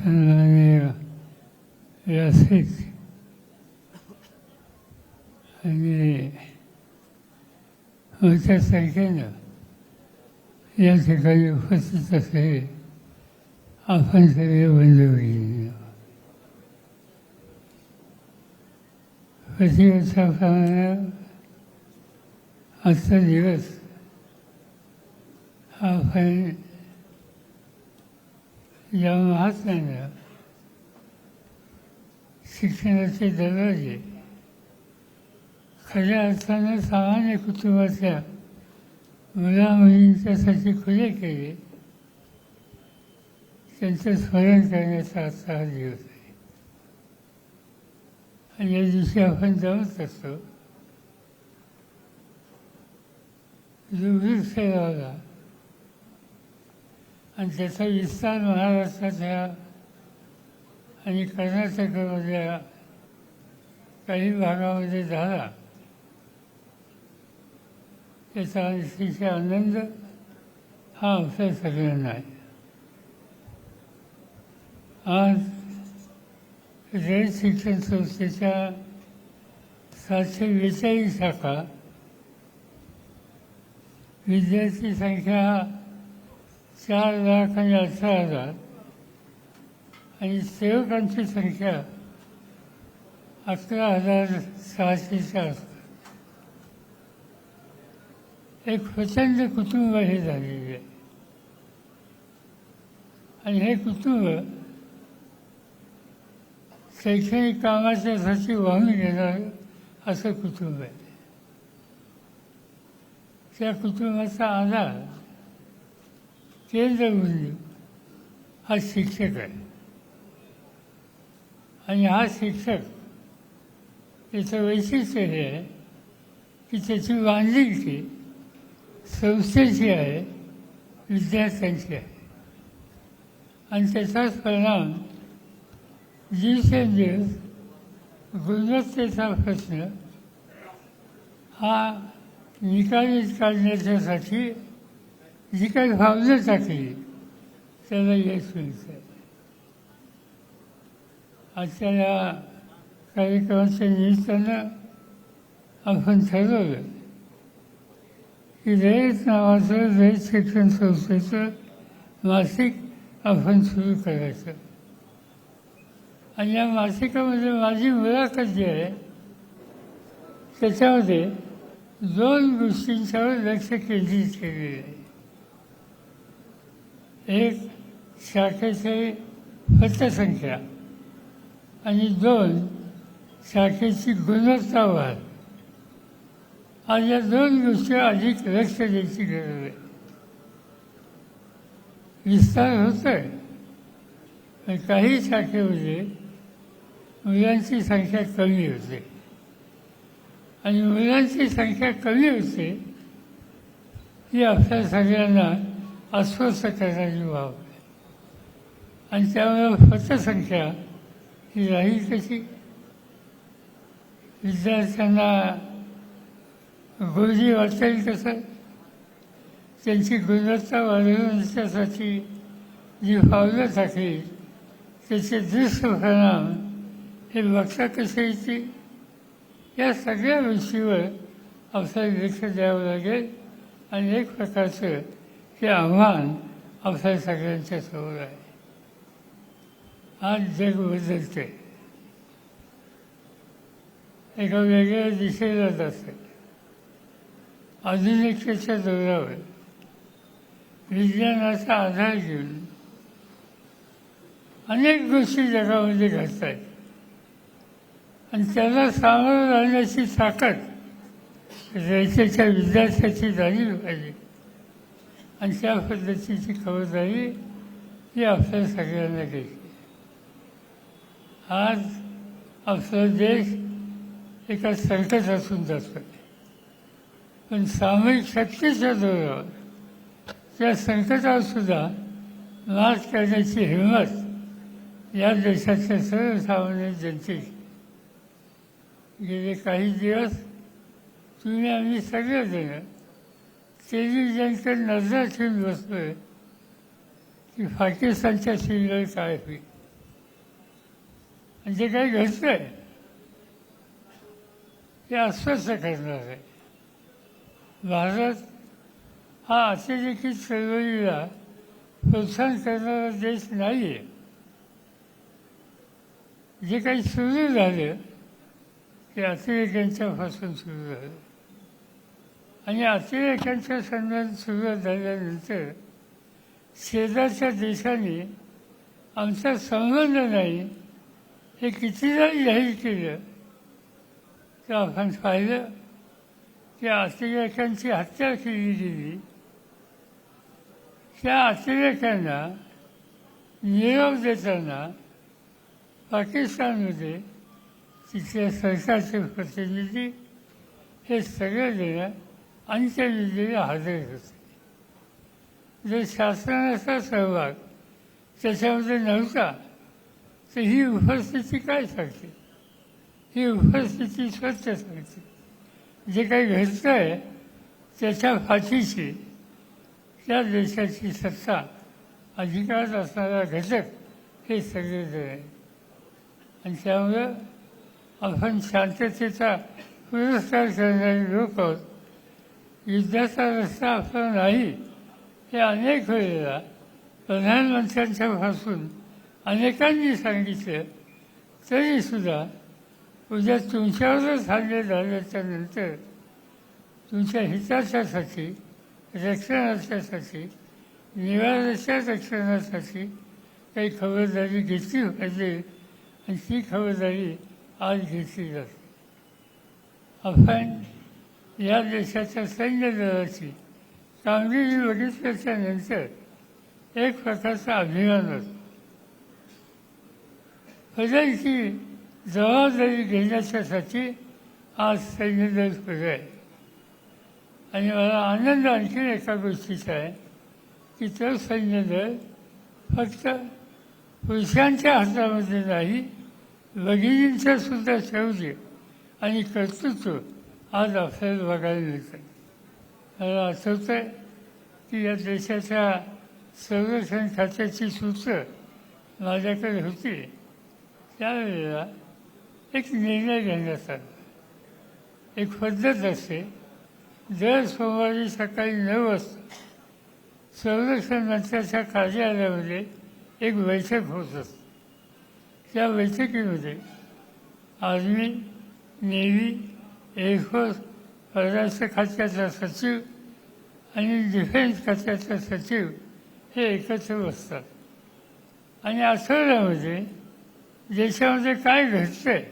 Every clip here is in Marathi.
सन्माननीय रसिक आणि मोठ्या संख्येनं या ठिकाणी उपस्थित असलेले आपण सगळे बंधू भगिनी प्रतिवर्षाप्रमाणे आजचा दिवस हा आपण महात्म्यानं शिक्षणाचे दरवाजे खऱ्या अर्थानं सामान्य कुटुंबातल्या मुला मुलींच्यासाठी खुले केले. त्यांचं स्मरण करण्याचा आजचा हा दिवस आहे. आणि या दिवशी आपण जमत असतो. जो लावला आणि त्याचा विस्तार महाराष्ट्रात महाराष्ट्रातल्या आणि कर्नाटकमध्ये काही भागामध्ये झाला. त्याचा अतिशय आनंद हा आमच्या सगळ्यांना आहे. आज रयत शिक्षण संस्थेच्या सातशे बेचाळीस शाखा विद्यार्थी संख्या चार लाख आणि अठरा हजार आणि सेवकांची संख्या अकरा हजार सहाशेच्या असतात एक प्रचंड कुटुंब हे झालेले आहे. आणि हे कुटुंब शैक्षणिक कामाच्यासाठी वाहून घेणारं असं कुटुंब आहे. त्या कुटुंबाचा आधार चेंद्रबिंदू म्हणजे हा शिक्षक आहे. आणि हा शिक्षक याचं वैशिष्ट्य हे आहे की त्याची बांधिलकी संस्थेची आहे विद्यार्थ्यांची आहे. आणि त्याचाच परिणाम दिवसेंदिवस म्हणजे गुणवत्तेचा प्रश्न हा निकाली काढण्याच्यासाठी जी काही भावना टाकली त्याला यश मिळतं आजच्या या कार्यक्रमाच्या निमित्तानं आपण ठरवलं की रयत नावाचं रयत शिक्षण संस्थेचं मासिक आपण सुरू करायचं. आणि या मासिकामध्ये माझी मुलाखत जी आहे त्याच्यामध्ये दोन गोष्टींच्यावर लक्ष केंद्रित केलेलं आहे. एक शाखेचे पतसंख्या आणि दोन शाखेची गुणवत्ता वाढ. आज या दोन गोष्टी अधिक लक्ष द्यायची गरज आहे. विस्तार होत आहे काही शाखेमध्ये मुलांची संख्या कमी होते. आणि मुलांची संख्या कमी होते ही आपल्या सगळ्यांना अस्वस्थ करणारी बाब आहे. आणि त्यामुळे पतसंख्या ही राहील कशी? विद्यार्थ्यांना गोजी वाटेल कसं त्यांची गुणवत्ता वाढवण्यासाठी जी पावलं टाकली त्याचे दुष्परिणाम हे लक्षात कसे येतील? या सगळ्या गोष्टीवर आपल्याला लक्ष द्यावं लागेल. आणि एक प्रकारचं हे आव्हान आपल्या सगळ्यांच्या समोर आहे. आज जग बदलते एका वेगळ्या दिशेला जाते आधुनिकतेच्या जोरावर विज्ञानाचा आधार घेऊन अनेक गोष्टी जगामध्ये घडत आहेत आणि त्याला सामोरं राहण्याची ताकद रयतेच्या विद्यार्थ्याची झाली पाहिजे. आणि त्या पद्धतीची खबरदारी ही आपल्या सगळ्यांना घ्यायची. आज आपला देश एका संकटातून जातो पण सामूहिक शक्तीच्या जोरावर त्या संकटावर सुद्धा मात करण्याची हिंमत या देशाच्या सर्वसामान्य जनतेची. गेले काही दिवस तुम्ही आम्ही सगळेजण टेलिव्हिजनकडे नजर ठेवून बसलोय की पाकिस्तानच्या सीमेवर काय होईल? आणि जे काही घडतंय ते अस्वस्थ करणार आहे. भारत हा अतिरेकी चळवळीला प्रोत्साहन करणारा देश नाही आहे जे काही सुरू झालं ते अतिरेक्यांच्यापासून सुरू झालं. आणि अतिरेक्यांच्या संदर्भात सुरू झाल्यानंतर शेजारच्या देशांनी आमचा संबंध नाही हे कितीदा जाहीर केलं तर आपण पाहिलं की अतिरेक्यांची हत्या केली गेली. त्या अतिरेक्यांना निरोप देताना पाकिस्तानमध्ये तिथल्या सरकारचे प्रतिनिधी हे सगळं सगळे आणि त्या अंत्यविधीला हजेरी होते. जर शासनाचा सहभाग त्याच्यामध्ये नव्हता तर ही उपस्थिती काय सांगते? ही उपस्थिती स्वच्छ सांगते. जे काही घडतं आहे त्याच्या फाशीची त्या देशाची सत्ता अधिकारात असणारा घटक हे सगळेजण आहे आणि त्यामुळं आपण शांततेचा पुरस्कार करणारे लोक आहोत युद्धाचा रस्ता आपला नाही हे अनेक वेळेला प्रधानमंत्र्यांच्यापासून अनेकांनी सांगितलं तरीसुद्धा उद्या तुमच्यावरच हल्ले झाल्याच्यानंतर तुमच्या हिताच्यासाठी रक्षणाच्यासाठी निवाराच्या रक्षणासाठी काही खबरदारी घेतली पाहिजे आणि ती खबरदारी आज घेतली जाते. आपण या देशाच्या सैन्य दलाची कामगिरी बघितल्याच्यानंतर एक प्रकारचा अभिमान होतो. जबाबदारी घेण्याच्यासाठी आज सैन्यदल पुढे आहे. आणि मला आनंद आणखी एका गोष्टीचा आहे की तो सैन्यदल फक्त पुरुषांच्या हातामध्ये नाही भगिनींच्या सुद्धा शौर्य आणि कर्तृत्व आज आपल्याला बघायला मिळतं मला आठवतं आहे की या देशाच्या संरक्षण खात्याची सूत्र माझ्याकडे होती. त्यावेळेला एक निर्णय घेण्यात आला. एक पद्धत असते. दर सोमवारी सकाळी नऊ वाजता संरक्षण मंत्र्याच्या कार्यालयामध्ये एक बैठक होत असते. त्या बैठकीमध्ये आर्मी नेव्ही एअरफोर्स परराष्ट्र खात्याचा सचिव आणि डिफेन्स खात्याचा सचिव हे एकत्र बसतात. आणि आठवड्यामध्ये देशामध्ये काय घडतंय?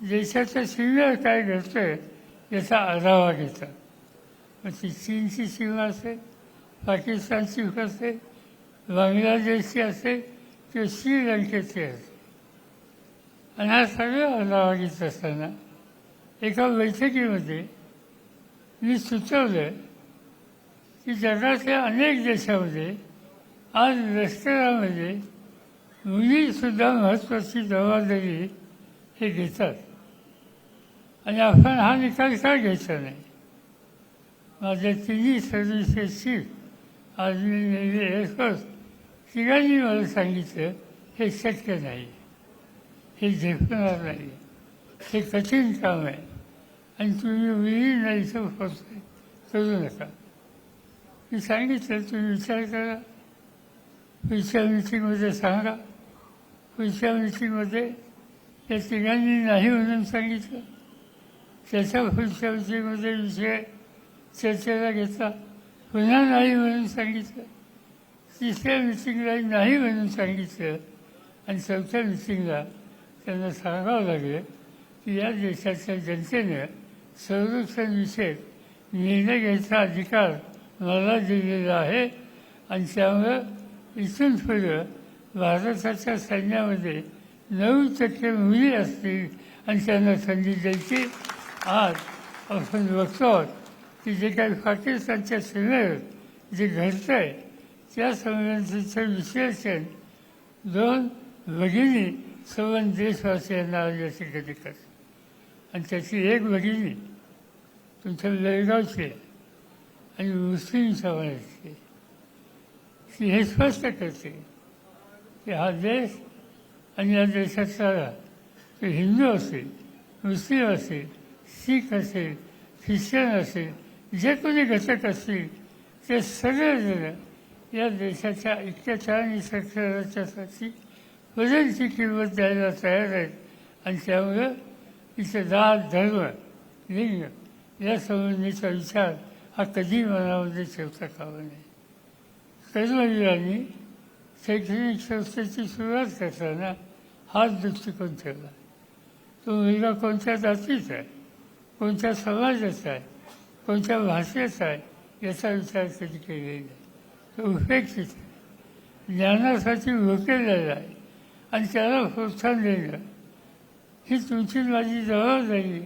देशाच्या सीमेवर काय घडतंय याचा आढावा घेतात. मग ती चीनची सीमा असेल पाकिस्तानची असेल बांगलादेशची असेल किंवा श्रीलंकेची असेल. आणि हा सगळा आढावा घेत असताना एका बैठकीमध्ये मी सुचवलं की जगातल्या अनेक देशामध्ये आज लष्करामध्ये मुलीसुद्धा महत्त्वाची जबाबदारी हे घेतात. आणि आपण हा निकाल का घ्यायचा नाही? माझ्या तिन्ही सर्व्हिसेसची आर्मी नेव्ही एअरफोर्स तिघांनी मला सांगितलं हे शक्य नाही. हे झेपणार नाही. हे कठीण काम आहे. आणि तुम्ही विहीर नाही इथं पोचले करू नका. मी सांगितलं तुम्ही विचार करा. पुढच्या मिटिंगमध्ये सांगा. पुढच्या मिटिंगमध्ये त्या तिघांनी नाही म्हणून सांगितलं. त्याच्या पुढच्या मिटिंगमध्ये विषय चर्चेला घेतला. पुन्हा नाही म्हणून सांगितलं. तिसऱ्या मिटिंगला नाही म्हणून सांगितलं. आणि चौथ्या मिटिंगला त्यांना सांगावं लागलं. या देशाच्या जनतेनं संरक्षणविषयक निर्णय घ्यायचा अधिकार मला दिलेला आहे आणि त्यामुळं इथून पुढं भारताच्या सैन्यामध्ये नऊ टक्के मुली असतील आणि त्यांना संधी द्यायची. आज आपण बघतो आहोत की जे काही पाकिस्तानच्या सीमेवर जे घडतं आहे त्या संबंधीचं विश्लेषण दोन भगिनी संबंध देशवासियांना याची कधी करतात? आणि त्याची एक भगिनी तुमच्या बेळगावची आहे. आणि मुस्लिम समाजाची ती हे स्पष्ट करते की हा देश आणि या देशाचा ते हिंदू असेल मुस्लिम असेल शीख असेल ख्रिश्चन असेल जे कोणी घटक असतील ते सगळेजण या देशाच्या ऐक्याच्या आणि साक्षरतेसाठी वजनची किंमत द्यायला तयार आहेत. आणि त्यामुळं इथे जात धर्म लिंग या संबंधीचा विचार हा कधी मनामध्ये ठेवता कामा नये. कर्मवीरांनी शैक्षणिक संस्थेची सुरुवात करताना हाच दृष्टिकोन ठेवला तो मुलगा कोणत्या जातीचा आहे? कोणत्या समाजाचा आहे? कोणत्या भाषेचा आहे? याचा विचार कधी केलेला नाही. तो उपेक्षित आहे. ज्ञानासाठी भोकेलेला आहे आणि त्याला प्रोत्साहन देणं ही तुमची माझी जबाबदारी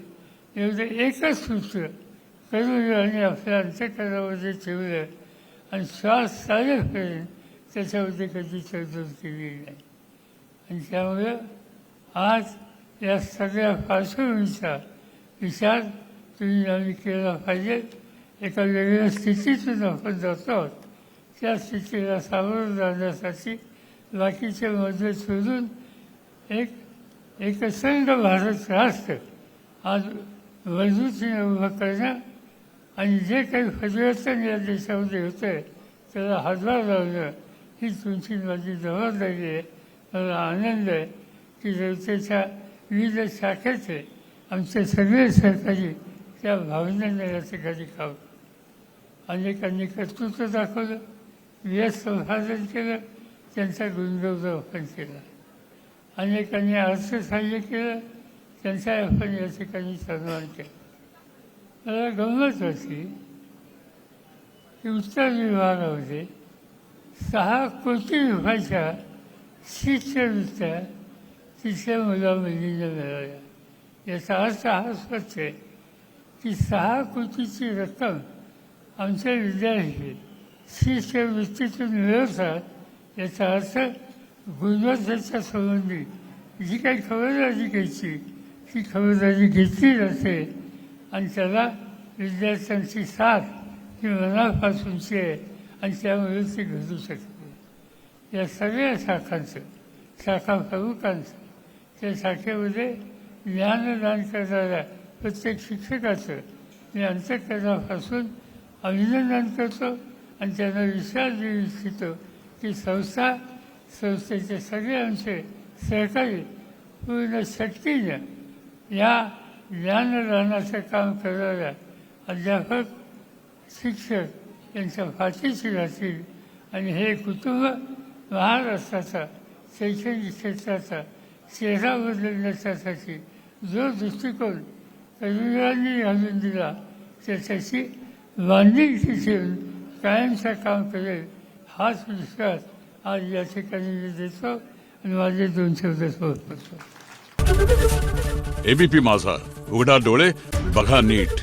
एवढं एकच सूत्र आणि आपल्या अंतकरणामध्ये ठेवलं आणि श्वास चालेपर्यंत त्याच्यामध्ये कधी तडजोड केली नाही. आणि त्यामुळं आज या सगळ्या पार्श्वभूमीचा विचार तुम्ही आम्ही केला पाहिजे. एका वेगळ्या स्थितीतून आपण जातो आहोत. त्या स्थितीला सामोरं जाण्यासाठी बाकीचे मदत शोधून एक एकसंघ भारत राष्ट्र आज मजबूतीने उभं करणं आणि जे काही परिवर्तन या देशामध्ये होतं आहे त्याला हातभार लावणं ही तुमची माझी जबाबदारी आहे. मला आनंद आहे की जनतेच्या विविध शाखेचे आमचे सगळे सहकारी त्या भावनेने या ठिकाणी काम अनेकांनी कर्तृत्व दाखवलं व्यस्त संपादन केलं त्यांचा गुणगौरव केला. अनेकांनी अर्थसहाय्य केलं त्यांचा आपण या ठिकाणी सन्मान केला. मला गंमत होती की उत्तर विभागामध्ये सहा कोटी रुपयाच्या शिष्यवृत्त्या तिथल्या मुला मुलींना मिळाल्या. याचा अर्थ हा स्वच्छ आहे की सहा कोटीची रक्कम आमचे विद्यार्थी शिष्यवृत्तीतून मिळवतात याचा अर्थ गुणवत्तेच्या संबंधी. जी काही खबरदारी घ्यायची ती खबरदारी घेतली जाते आणि त्याला विद्यार्थ्यांची साथ ही मनापासूनची आहे आणि त्यामुळे ती घडू शकते. या सगळ्या शाखांचं शाखा प्रमुखांचं त्या शाखेमध्ये ज्ञानदान करणाऱ्या प्रत्येक शिक्षकाचं मी अंतकरणापासून अभिनंदन करतो. आणि त्यांना विश्वास देऊ इच्छितो की संस्था संस्थेचे सगळे आमचे सहकारी पूर्ण शक्तीनं या ज्ञानदानाचं काम करणाऱ्या अध्यापक शिक्षक यांच्या पाठीशी राहतील आणि हे कुटुंब महाराष्ट्राचा शैक्षणिक क्षेत्राचा चेहरा बदलण्यासाठी जो दृष्टिकोन तरुणांनी घालून दिला त्याच्याशी बांधिलकी ठेवून कायमचं काम करेल हाच विश्वास आज या ठिकाणी मी देतो आणि माझे दोन शब्द समर्पितो एबीपी माझा. उघडा डोळे बघा नीट.